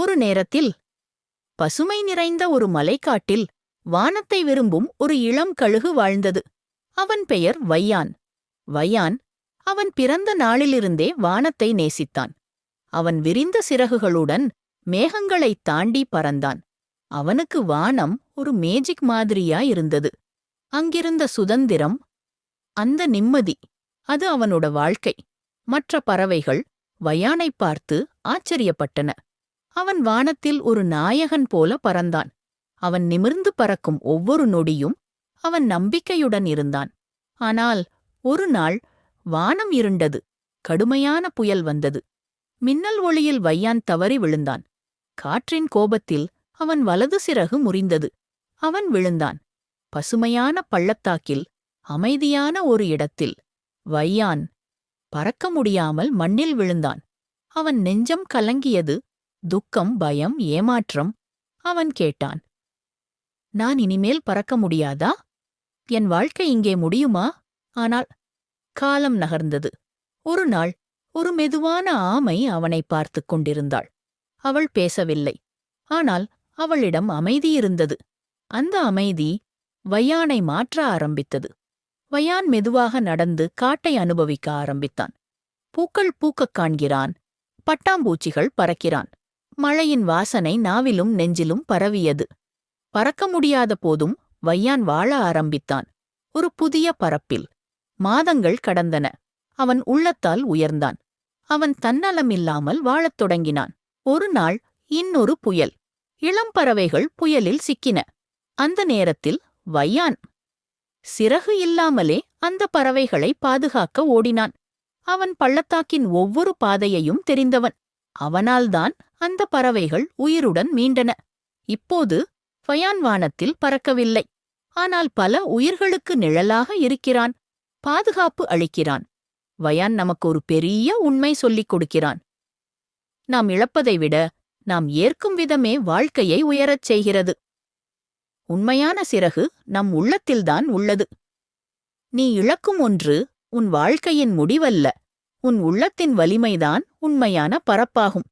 ஒரு நேரத்தில் பசுமை நிறைந்த ஒரு மலைக்காட்டில் வானத்தை விரும்பும் ஒரு இளம் கழுகு வாழ்ந்தது. அவன் பெயர் வையான். வையான் அவன் பிறந்த நாளிலிருந்தே வானத்தை நேசித்தான். அவன் விரிந்த சிறகுகளுடன் மேகங்களைத் தாண்டி பறந்தான். அவனுக்கு வானம் ஒரு மேஜிக் மாதிரியா இருந்தது அங்கிருந்த சுதந்திரம் அந்த நிம்மதி அது அவனோட வாழ்க்கை. மற்ற பறவைகள் வையானைப் பார்த்து ஆச்சரியப்பட்டன. அவன் வானத்தில் ஒரு நாயகன் போல பறந்தான். அவன் நிமிர்ந்து பறக்கும் ஒவ்வொரு நொடியும் அவன் நம்பிக்கையுடன் இருந்தான். ஆனால் ஒரு நாள் வானம் இருண்டது. கடுமையான புயல் வந்தது. மின்னல் ஒளியில் வையான் தவறி விழுந்தான். காற்றின் கோபத்தில் அவன் வலது சிறகு முறிந்தது. அவன் விழுந்தான். பசுமையான பள்ளத்தாக்கில் அமைதியான ஒரு இடத்தில் வையான் பறக்க முடியாமல் மண்ணில் விழுந்தான். அவன் நெஞ்சம் கலங்கியது துக்கம் பயம் ஏமாற்றம். அவன் கேட்டான் நான் இனிமேல் பறக்க முடியாதா? என் வாழ்க்கை இங்கே முடியுமா? ஆனால் காலம் நகர்ந்தது. ஒரு நாள் ஒரு மெதுவான ஆமை அவனை பார்த்துக் கொண்டிருந்தாள். அவள் பேசவில்லை. ஆனால் அவளிடம் அமைதி இருந்தது. அந்த அமைதி வையானை மாற்ற ஆரம்பித்தது. வையான் மெதுவாக நடந்து காட்டை அனுபவிக்க ஆரம்பித்தான். பூக்கள் பூக்கக் காண்கிறான். பட்டாம்பூச்சிகள் பறக்கிறான். மழையின் வாசனை நாவிலும் நெஞ்சிலும் பரவியது. பறக்க முடியாத போதும் வையான் வாழ ஆரம்பித்தான். ஒரு புதிய பரப்பில். மாதங்கள் கடந்தன. அவன் உள்ளத்தால் உயர்ந்தான். அவன் தன்னலமில்லாமல் வாழத் தொடங்கினான். ஒரு நாள் இன்னொரு புயல். இளம் பறவைகள் புயலில் சிக்கின. அந்த நேரத்தில் வையான் சிறகு இல்லாமலே அந்த பறவைகளை பாதுகாக்க ஓடினான். அவன் பள்ளத்தாக்கின் ஒவ்வொரு பாதையையும் தெரிந்தவன். அவனால்தான் அந்த பறவைகள் உயிருடன் மீண்டன. இப்போது ஃபயான் வானத்தில் பறக்கவில்லை. ஆனால் பல உயிர்களுக்கு நிழலாக இருக்கிறான். பாதுகாப்பு அளிக்கிறான். வயான் நமக்கு ஒரு பெரிய உண்மை சொல்லிக் கொடுக்கிறான். நாம் இழப்பதை விட நாம் ஏற்கும் விதமே வாழ்க்கையை உயரச் செய்கிறது. உண்மையான சிறகு நம் உள்ளத்தில்தான் உள்ளது. நீ இழக்கும் ஒன்று உன் வாழ்க்கையின் முடிவல்ல. உன் உள்ளத்தின் வலிமைதான் உண்மையான பரப்பாகும்.